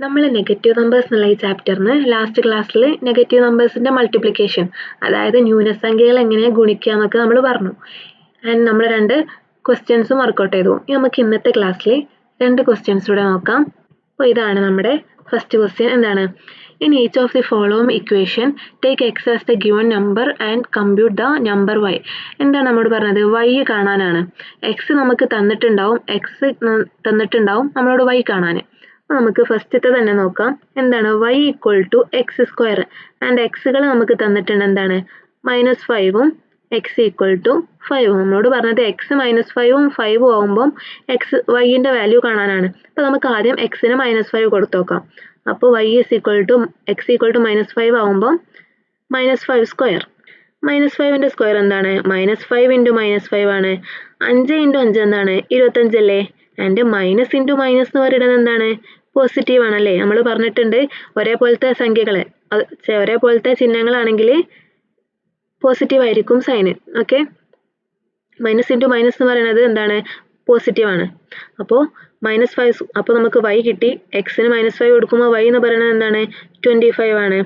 നമ്മൾ negative numbers എന്നുള്ള ഈ ചാപ്റ്ററിന് ലാസ്റ്റ് ക്ലാസ്സിൽ നെഗറ്റീവ് നമ്പേഴ്സിന്റെ മൾട്ടിപ്ലിക്കേഷൻ അതായത് ന്യൂനസംഖ്യകൾ എങ്ങനെ ഗുണിക്കുക എന്നൊക്കെ നമ്മൾ പറഞ്ഞു. ആൻഡ് നമ്മൾ രണ്ട് ക്വസ്റ്റ്യൻസും വർക്കൗട്ട് ചെയ്തു. നമുക്ക് ഇന്നത്തെ ക്ലാസ്സിൽ രണ്ട് ക്വസ്റ്റ്യൻസ് കൂടെ നോക്കാം. അപ്പോൾ ഇതാണ് നമ്മുടെ ഫസ്റ്റ് ക്വസ്റ്റ്യൻ എന്താണ്? In each of the following equation take x as the given number and compute the number y എന്താണ് നമ്മോട് പറഞ്ഞത്? വൈ കാണാനാണ്. എക്സ് നമുക്ക് തന്നിട്ടുണ്ടാവും. എക്സ് തന്നിട്ടുണ്ടാവും നമ്മളോട് വൈ കാണാൻ നമുക്ക് ഫസ്റ്റത്തെ തന്നെ നോക്കാം. എന്താണ്? Y equal to x square and എക്സുകൾ നമുക്ക് തന്നിട്ടുണ്ട് എന്താണ്? മൈനസ് ഫൈവും എക്സ് ഈക്വൽ ടു ഫൈവും നമ്മളോട് പറഞ്ഞത് എക്സ് മൈനസ് ഫൈവും ഫൈവും ആകുമ്പം എക്സ് വൈന്റെ വാല്യൂ കാണാനാണ്. അപ്പോൾ നമുക്ക് ആദ്യം എക്സിന് മൈനസ് ഫൈവ് കൊടുത്തു നോക്കാം അപ്പോൾ y is equal to x equal to minus five ആകുമ്പം മൈനസ് ഫൈവ് സ്ക്വയർ മൈനസ് ഫൈവിന്റെ സ്ക്വയർ എന്താണ്? Minus five into minus five ആണ്. അഞ്ച് ഇന്റു അഞ്ച് എന്താണ്? ഇരുപത്തഞ്ചല്ലേ ആൻഡ് മൈനസ് ഇന്റു മൈനസ് എന്ന് പറയുന്നത് എന്താണ്? പോസിറ്റീവ് ആണല്ലേ? നമ്മൾ പറഞ്ഞിട്ടുണ്ട് ഒരേപോലത്തെ സംഖ്യകളെ. ഒരേപോലത്തെ ചിഹ്നങ്ങളാണെങ്കിൽ പോസിറ്റീവ് ആയിരിക്കും sign okay minus into minus എന്ന് പറയുന്നത് എന്താണ്? പോസിറ്റീവ് ആണ്. അപ്പോൾ മൈനസ് ഫൈവ് അപ്പോൾ നമുക്ക് വൈ കിട്ടി. എക്സിന് മൈനസ് ഫൈവ് കൊടുക്കുമ്പോൾ വൈ എന്ന് പറയുന്നത് എന്താണ്? ട്വന്റി ഫൈവ് ആണ്.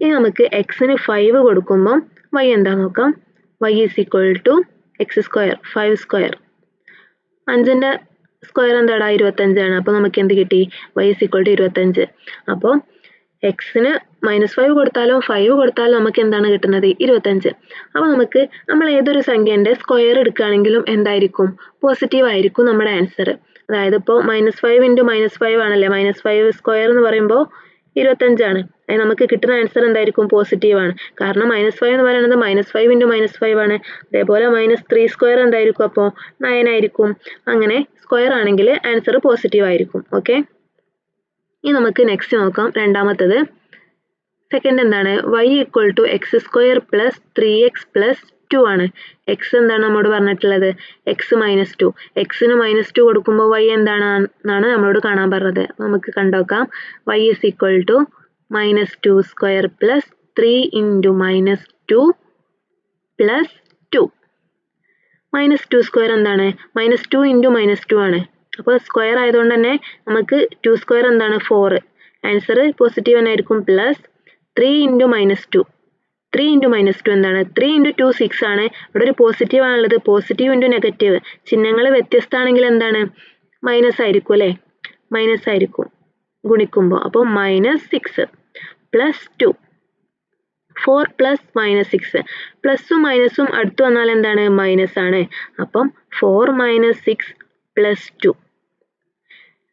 ഇനി നമുക്ക് എക്സിന് ഫൈവ് കൊടുക്കുമ്പം വൈ എന്താ നോക്കാം? Y is equal to x square five square അഞ്ചിന്റെ സ്ക്വയർ എന്താടാ? ഇരുപത്തഞ്ചാണ് അപ്പോൾ നമുക്ക് എന്ത് കിട്ടി? വൈ ഇസ് ഈക്വൽ ടു ഇരുപത്തഞ്ച്. അപ്പോൾ എക്സിന് മൈനസ് ഫൈവ് കൊടുത്താലോ? ഫൈവ് കൊടുത്താലോ? നമുക്ക് എന്താണ് കിട്ടുന്നത്? ഇരുപത്തഞ്ച്. അപ്പോൾ നമുക്ക് നമ്മൾ ഏതൊരു സംഖ്യേന്റെ സ്ക്വയർ എടുക്കുകയാണെങ്കിലും എന്തായിരിക്കും? പോസിറ്റീവ് ആയിരിക്കും നമ്മുടെ ആൻസർ അതായത് ഇപ്പോൾ minus five into minus five ആണല്ലേ? മൈനസ് ഫൈവ് സ്ക്വയർ എന്ന് പറയുമ്പോൾ ഇരുപത്തഞ്ചാണ് നമുക്ക് കിട്ടുന്ന ആൻസർ എന്തായിരിക്കും? പോസിറ്റീവ് ആണ്. കാരണം മൈനസ് ഫൈവ് എന്ന് പറയുന്നത് minus five into minus five ആണ്. അതേപോലെ മൈനസ് ത്രീ സ്ക്വയർ എന്തായിരിക്കും അപ്പോൾ നയൻ ആയിരിക്കും. അങ്ങനെ സ്ക്വയർ ആണെങ്കിൽ ആൻസർ പോസിറ്റീവ് ആയിരിക്കും. ഓക്കെ ഇനി നമുക്ക് നെക്സ്റ്റ് നോക്കാം. രണ്ടാമത്തത്. സെക്കൻഡ് എന്താണ്? Y equal to x square plus three x plus two ആണ്. എക്സ് എന്താണ് നമ്മോട് പറഞ്ഞിട്ടുള്ളത്? എക്സ് മൈനസ് ടു എക്സിന് മൈനസ് ടു കൊടുക്കുമ്പോൾ വൈ എന്താണ്? എന്നാണ് നമ്മളോട് കാണാൻ പറഞ്ഞത്. നമുക്ക് കണ്ടോക്കാം. Y is equal to minus two square plus three into minus two plus two minus two square എന്താണ്? Minus two into minus two ആണ്. അപ്പോൾ സ്ക്വയർ ആയതുകൊണ്ട് തന്നെ നമുക്ക് ടു സ്ക്വയർ എന്താണ്? ഫോർ ആൻസർ പോസിറ്റീവ് ആയിരിക്കും. Plus three into minus two three into minus two എന്താണ്? Three into two six ആണ്. ഇവിടെ ഒരു പോസിറ്റീവ് ആണുള്ളത്. പോസിറ്റീവ് ഇന്റു നെഗറ്റീവ് ചിഹ്നങ്ങൾ വ്യത്യസ്തമാണെങ്കിൽ എന്താണ്? മൈനസ് ആയിരിക്കും അല്ലേ? മൈനസ് ആയിരിക്കും. ഗുണിക്കുമ്പോൾ അപ്പോൾ minus six plus two four plus minus six പ്ലസും മൈനസും അടുത്ത് വന്നാൽ എന്താണ്? മൈനസ് ആണ്. അപ്പം four minus six plus two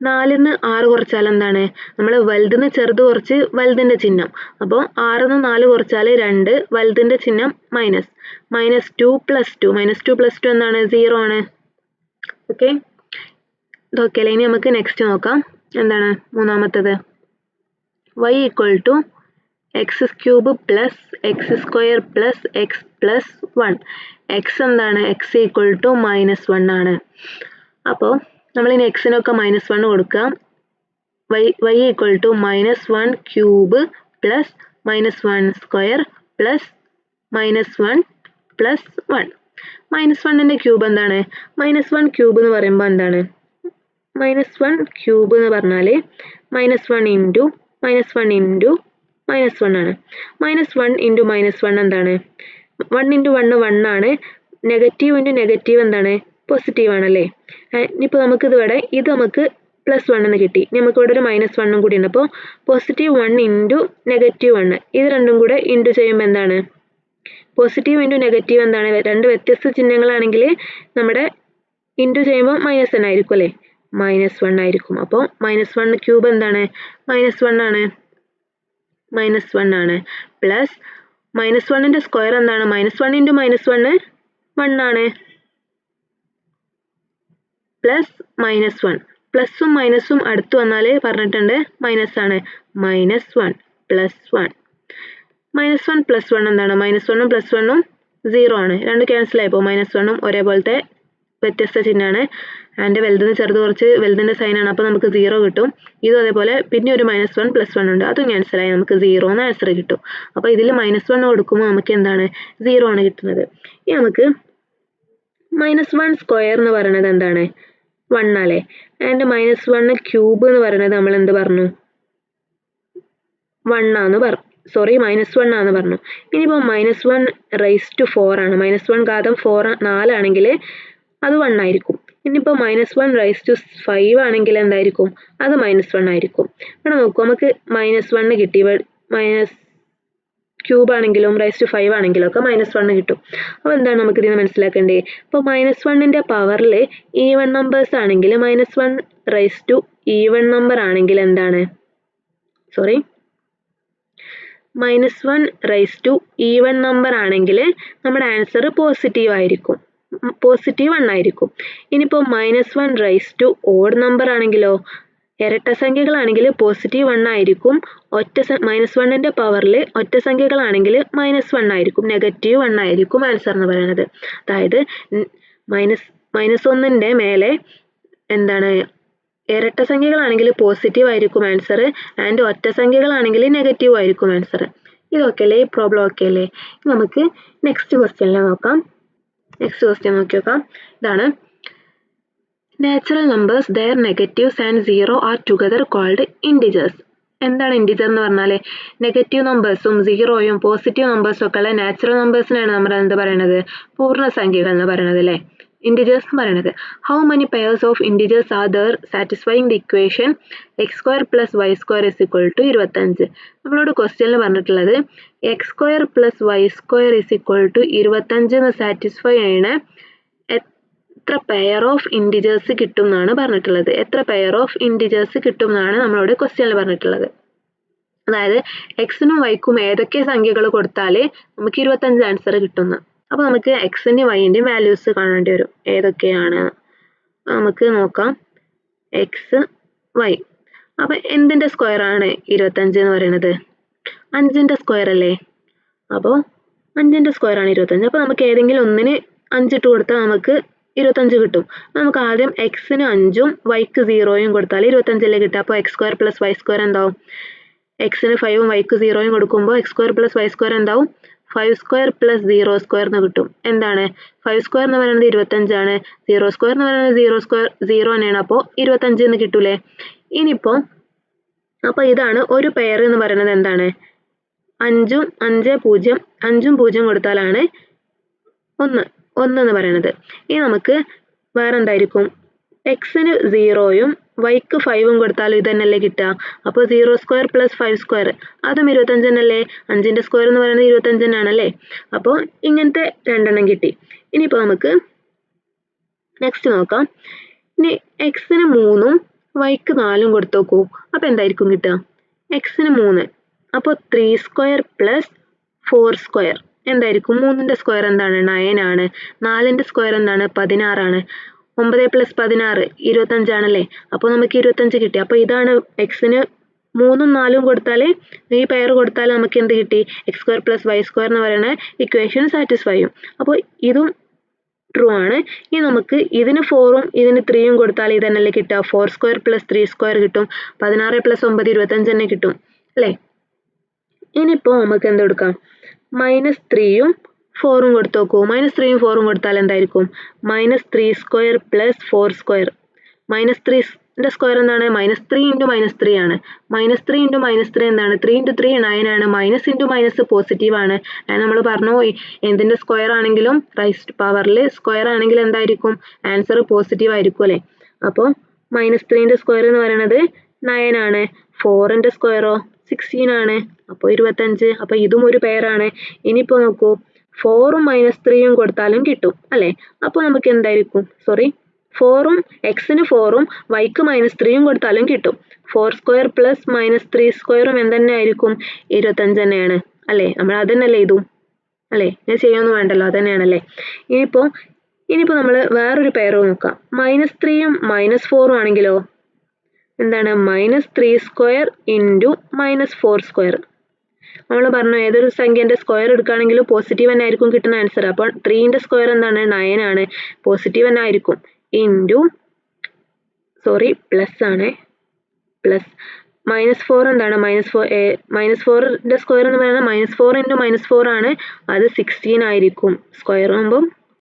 നാലിന്ന് ആറ് കുറച്ചാൽ എന്താണ്? നമ്മൾ വലുതിന്ന് ചെറുത് കുറച്ച് വലുതിന്റെ ചിഹ്നം. അപ്പോൾ ആറിന്ന് നാല് കുറച്ചാൽ രണ്ട് വലുതിന്റെ ചിഹ്നം minus minus two plus two minus two plus two എന്താണ്? സീറോ ആണ്. ഓക്കെ ഇതൊക്കെ അല്ലെങ്കിൽ നമുക്ക് നെക്സ്റ്റ് നോക്കാം. എന്താണ് മൂന്നാമത്തത്? Y equal to x cube plus x square plus x plus one x എന്താണ്? X equal to minus one ആണ്. അപ്പോൾ നമ്മളിനി എക്സിനൊക്കെ മൈനസ് വൺ കൊടുക്കാം y y equal to minus one cube plus minus one square plus minus one plus one minus വണ്ണിന്റെ cube എന്താണ്? Minus one cube എന്ന് പറയുമ്പോൾ എന്താണ്? മൈനസ് വൺ ക്യൂബ് എന്ന് പറഞ്ഞാൽ minus one into minus one into minus one ആണ്. Minus one into minus one എന്താണ്? One into one one ആണ്. നെഗറ്റീവ് ഇന്റു നെഗറ്റീവ് എന്താണ്? പോസിറ്റീവ് ആണല്ലേ? ഇനിയിപ്പോൾ നമുക്ക് ഇതിവിടെ ഇത് നമുക്ക് പ്ലസ് വൺ എന്ന് കിട്ടി. നമുക്ക് ഇവിടെ ഒരു മൈനസ് വണ്ണും കൂടി ഉണ്ട്. അപ്പോൾ positive one into negative one ഇത് രണ്ടും കൂടെ ഇന്റു ചെയ്യുമ്പോൾ എന്താണ്? പോസിറ്റീവ് ഇന്റു നെഗറ്റീവ് എന്താണ്? രണ്ട് വ്യത്യസ്ത ചിഹ്നങ്ങളാണെങ്കിൽ നമ്മുടെ ഇന്റു ചെയ്യുമ്പോൾ മൈനസ് തന്നെ ആയിരിക്കും അല്ലേ? മൈനസ് വൺ ആയിരിക്കും അപ്പോൾ മൈനസ് വൺ ക്യൂബ് എന്താണ് മൈനസ് വൺ ആണ് മൈനസ് വൺ ആണ് പ്ലസ് മൈനസ് വണ്ണിന്റെ സ്ക്വയർ എന്താണ് minus one into minus one one ആണ് പ്ലസ് മൈനസ് വൺ പ്ലസും മൈനസും അടുത്ത് വന്നാൽ പറഞ്ഞിട്ടുണ്ട് മൈനസ് ആണ് minus one plus one minus one plus one എന്താണ് മൈനസ് വണ്ണും പ്ലസ് വണ്ണും സീറോ ആണ് രണ്ട് ക്യാൻസൽ ആയപ്പോൾ മൈനസ് വണ്ണും ഒരേപോലത്തെ വ്യത്യസ്ത ചിഹ്നമാണ് ആൻഡ് വലുതിന് ചെറുത് കുറച്ച് വലുതിന്റെ സൈനാണ് അപ്പോൾ നമുക്ക് സീറോ കിട്ടും. ഇതും അതേപോലെ പിന്നെ ഒരു മൈനസ് വൺ പ്ലസ് വൺ ഉണ്ട്. അതും ക്യാൻസലായി നമുക്ക് സീറോ എന്ന് ആൻസർ കിട്ടും. അപ്പോൾ ഇതിൽ മൈനസ് വൺ കൊടുക്കുമ്പോൾ നമുക്ക് എന്താണ്? സീറോ ആണ് കിട്ടുന്നത്. ഇനി നമുക്ക് മൈനസ് വൺ സ്ക്വയർ എന്ന് പറയുന്നത് എന്താണ്? വൺ അല്ലേ ആൻഡ് മൈനസ് വൺ ക്യൂബ് എന്ന് പറയുന്നത് നമ്മൾ എന്ത് പറഞ്ഞു? വൺ ആന്ന് പറ സോറി മൈനസ് വൺ ആന്ന് പറഞ്ഞു. ഇനിയിപ്പോൾ minus one raise to four ആണ്. മൈനസ് വൺ ഘാതം ഫോർ നാലാണെങ്കിൽ അത് വൺ ആയിരിക്കും. ഇനിയിപ്പോൾ minus one raise to five ആണെങ്കിൽ എന്തായിരിക്കും? അത് മൈനസ് വൺ ആയിരിക്കും. ഇവിടെ നോക്കൂ നമുക്ക് മൈനസ് വണ്ണ് കിട്ടി. മൈനസ് ക്യൂബ് ആണെങ്കിലും റൈസ് ടു ഫൈവ് ആണെങ്കിലും ഒക്കെ മൈനസ് വണ്ണ് കിട്ടും. അപ്പോൾ എന്താണ് നമുക്ക് ഇതിന് മനസ്സിലാക്കേണ്ടത്? ഇപ്പോൾ മൈനസ് വണ്ണിന്റെ പവറിൽ ഈ വൺ നമ്പേഴ്സ് ആണെങ്കിൽ minus one raise to even number ആണെങ്കിൽ എന്താണ്? Sorry minus one raise to even number ആണെങ്കിൽ നമ്മുടെ ആൻസർ പോസിറ്റീവ് ആയിരിക്കും. പോസിറ്റീവ് വൺ ആയിരിക്കും. ഇനിയിപ്പോൾ minus one raise to odd number ആണെങ്കിലോ ഇരട്ട സംഖ്യകളാണെങ്കിൽ പോസിറ്റീവ് വൺ ആയിരിക്കും. ഒറ്റ മൈനസ് വണ്ണിന്റെ പവറിൽ ഒറ്റ സംഖ്യകളാണെങ്കിൽ മൈനസ് വൺ ആയിരിക്കും. നെഗറ്റീവ് വൺ ആയിരിക്കും ആൻസർ എന്ന് പറയുന്നത്. അതായത് മൈനസ് മൈനസ് ഒന്നിന്റെ മേലെ എന്താണ് ഇരട്ട സംഖ്യകളാണെങ്കിൽ പോസിറ്റീവ് ആയിരിക്കും ആൻസർ ആൻഡ് ഒറ്റ സംഖ്യകളാണെങ്കിൽ നെഗറ്റീവ് ആയിരിക്കും ആൻസർ ഇതൊക്കെ അല്ലേ ഈ പ്രോബ്ലം ഒക്കെ അല്ലേ നമുക്ക് നെക്സ്റ്റ് ക്വസ്റ്റ്യനിൽ നോക്കാം. നെക്സ്റ്റ് ക്വസ്റ്റ്യൻ നോക്കി നോക്കാം ഇതാണ്. Natural numbers their negatives and zero are together called integers എന്താണ് ഇൻഡിജർ എന്ന് പറഞ്ഞാൽ നെഗറ്റീവ് നമ്പേഴ്സും സീറോയും പോസിറ്റീവ് നമ്പേഴ്സും ഒക്കെ ഉള്ള നാച്ചുറൽ നമ്പേഴ്സിനാണ് നമ്മൾ എന്ത് പറയുന്നത് പൂർണസംഖ്യകൾ എന്ന് പറയുന്നത് അല്ലേ? ഇൻഡിജേഴ്സ് എന്ന് പറയുന്നത് how many pairs of integers are there satisfying the equation x square plus y square is equal to ഇരുപത്തഞ്ച്. നമ്മളോട് ക്വസ്റ്റ്യനിൽ പറഞ്ഞിട്ടുള്ളത് x square plus y square is equal to ഇരുപത്തഞ്ച് എന്ന് സാറ്റിസ്ഫൈ ചെയ്യണ എത്ര പെയർ ഓഫ് ഇൻഡിജേഴ്സ് കിട്ടും എന്നാണ് പറഞ്ഞിട്ടുള്ളത്. എത്ര പെയർ ഓഫ് ഇൻഡിജേഴ്സ് കിട്ടും എന്നാണ് നമ്മളോട് ക്വസ്റ്റ്യനിൽ പറഞ്ഞിട്ടുള്ളത്. അതായത് എക്സിനും വൈക്കും ഏതൊക്കെ സംഖ്യകൾ കൊടുത്താൽ നമുക്ക് ഇരുപത്തഞ്ച് ആൻസർ കിട്ടുന്ന അപ്പോൾ നമുക്ക് എക്സിന്റെയും വൈന്റെയും വാല്യൂസ് കാണേണ്ടി വരും. ഏതൊക്കെയാണ്? നമുക്ക് നോക്കാം. എക്സ് വൈ അപ്പം എന്തിന്റെ സ്ക്വയർ ആണ് ഇരുപത്തഞ്ച് എന്ന് പറയുന്നത്? അഞ്ചിന്റെ സ്ക്വയർ അല്ലേ? അപ്പോൾ അഞ്ചിന്റെ സ്ക്വയർ ആണ് ഇരുപത്തഞ്ച്. അപ്പോൾ നമുക്ക് ഏതെങ്കിലും ഒന്നിന് അഞ്ചിട്ട് കൊടുത്താൽ നമുക്ക് ഇരുപത്തഞ്ച് കിട്ടും. നമുക്ക് ആദ്യം എക്സിന് അഞ്ചും വൈക്ക് സീറോയും കൊടുത്താൽ ഇരുപത്തഞ്ചല്ലേ കിട്ടുക? അപ്പോൾ x square plus y square എന്താവും? എക്സിന് ഫൈവും വൈക്ക് സീറോയും കൊടുക്കുമ്പോൾ x square plus y square എന്താവും? Five square plus zero square എന്ന് കിട്ടും. എന്താണ്? ഫൈവ് സ്ക്വയർ എന്ന് പറയുന്നത് ഇരുപത്തഞ്ചാണ്. സീറോ സ്ക്വയർ എന്ന് പറയുന്നത് സീറോ സ്ക്വയർ സീറോ തന്നെയാണ്. അപ്പോൾ ഇരുപത്തഞ്ച് എന്ന് കിട്ടൂലേ? ഇനിയിപ്പോൾ അപ്പോൾ ഇതാണ് ഒരു പെയർ എന്ന് പറയുന്നത് എന്താണ്? അഞ്ചും അഞ്ച് പൂജ്യം അഞ്ചും പൂജ്യം കൊടുത്താലാണ് ഒന്ന് ഒന്ന് എന്ന് പറയുന്നത്. ഇനി നമുക്ക് വേറെന്തായിരിക്കും? എക്സിന് സീറോയും വൈക്ക് ഫൈവും കൊടുത്താലും ഇത് തന്നെയല്ലേ കിട്ടുക. അപ്പോൾ zero square plus five square അതും ഇരുപത്തഞ്ച് തന്നെയല്ലേ? അഞ്ചിന്റെ സ്ക്വയർ എന്ന് പറയുന്നത് ഇരുപത്തഞ്ച് തന്നെയാണല്ലേ അപ്പോൾ ഇങ്ങനത്തെ രണ്ടെണ്ണം കിട്ടി. ഇനിയിപ്പോൾ നമുക്ക് നെക്സ്റ്റ് നോക്കാം. ഇനി എക്സിന് മൂന്നും വൈക്ക് നാലും കൊടുത്തു നോക്കൂ. അപ്പോൾ എന്തായിരിക്കും കിട്ടുക? എക്സിന് മൂന്ന്. അപ്പോൾ three square plus four square എന്തായിരിക്കും? മൂന്നിന്റെ സ്ക്വയർ എന്താണ്? നയൻ ആണ്. നാലിന്റെ സ്ക്വയർ എന്താണ്? പതിനാറാണ്. ഒമ്പത് പ്ലസ് പതിനാറ് ഇരുപത്തഞ്ചാണല്ലേ? അപ്പോൾ നമുക്ക് ഇരുപത്തഞ്ച് കിട്ടി. അപ്പോൾ ഇതാണ് എക്സിന് മൂന്നും നാലും കൊടുത്താൽ ഈ പെയർ കൊടുത്താൽ നമുക്ക് എന്ത് കിട്ടി? X square plus y square എന്ന് പറയുന്ന ഇക്വേഷൻ സാറ്റിസ്ഫൈ ചെയ്യും അപ്പോൾ ഇതും ട്രൂ ആണ്. ഇനി നമുക്ക് ഇതിന് ഫോറും ഇതിന് ത്രീയും കൊടുത്താൽ ഇത് തന്നെയല്ലേ കിട്ടുക? Four square plus three square കിട്ടും. പതിനാറ് പ്ലസ് ഒമ്പത് ഇരുപത്തഞ്ച് തന്നെ കിട്ടും. അല്ലേ? ഇനിയിപ്പോൾ നമുക്ക് എന്ത് കൊടുക്കാം? മൈനസ് ത്രീയും ഫോറും കൊടുത്ത് നോക്കൂ മൈനസ് ത്രീയും ഫോറും കൊടുത്താൽ എന്തായിരിക്കും? Minus three square plus four square minus ത്രീന്റെ square എന്താണ്? Minus three into minus three ആണ്. Minus three into minus three എന്താണ്? ത്രീ ഇന്റു ത്രീ നയൻ ആണ്. മൈനസ് ഇന്റു മൈനസ് പോസിറ്റീവ് ആണ്. നമ്മൾ പറഞ്ഞു എന്തിന്റെ സ്ക്വയർ ആണെങ്കിലും റൈസ് പവറിൽ സ്ക്വയർ ആണെങ്കിൽ എന്തായിരിക്കും? ആൻസർ പോസിറ്റീവ് ആയിരിക്കും അല്ലേ? അപ്പോൾ മൈനസ് ത്രീന്റെ സ്ക്വയർ എന്ന് പറയുന്നത് നയൻ ആണ്. ഫോറിന്റെ സ്ക്വയറോ സിക്സ്റ്റീൻ ആണ്. അപ്പോൾ ഇരുപത്തഞ്ച്. അപ്പോൾ ഇതും ഒരു പെയറാണ് ഇനിയിപ്പോൾ നോക്കൂ. ഫോറും മൈനസ് ത്രീയും കൊടുത്താലും കിട്ടും അല്ലേ? അപ്പോൾ നമുക്ക് എന്തായിരിക്കും? സോറി ഫോറും എക്സിന് ഫോറും വൈക്ക് മൈനസ് ത്രീയും കൊടുത്താലും കിട്ടും. Four square plus minus three സ്ക്വയറും എന്തെന്നെ ആയിരിക്കും ഇരുപത്തഞ്ച് തന്നെയാണ് അല്ലേ? നമ്മൾ അത് തന്നെയല്ലേ ഇതും അല്ലേ? ഞാൻ ചെയ്യൊന്നും വേണ്ടല്ലോ അത് തന്നെയാണല്ലേ ഇനിയിപ്പോൾ ഇനിയിപ്പോൾ നമ്മൾ വേറൊരു പെയർ നോക്കാം. മൈനസ് ത്രീയും മൈനസ് ഫോറും ആണെങ്കിലോ? എന്താണ്? Minus three square into minus four square നമ്മൾ പറഞ്ഞു ഏതൊരു സംഖ്യന്റെ സ്ക്വയർ എടുക്കുകയാണെങ്കിലും പോസിറ്റീവ് തന്നെ ആയിരിക്കും കിട്ടുന്ന ആൻസർ അപ്പോൾ ത്രീന്റെ സ്ക്വയർ എന്താണ്? നയൻ ആണ്. പോസിറ്റീവ് തന്നെ ആയിരിക്കും. ഇന്റു സോറി പ്ലസ് ആണ്. പ്ലസ് മൈനസ് ഫോർ എന്താണ്? മൈനസ് ഫോർ മൈനസ് ഫോറിന്റെ സ്ക്വയർ എന്ന് പറയുന്നത് minus four into minus four ആണ്. അത് സിക്സ്റ്റീൻ ആയിരിക്കും. സ്ക്വയർ ആകുമ്പം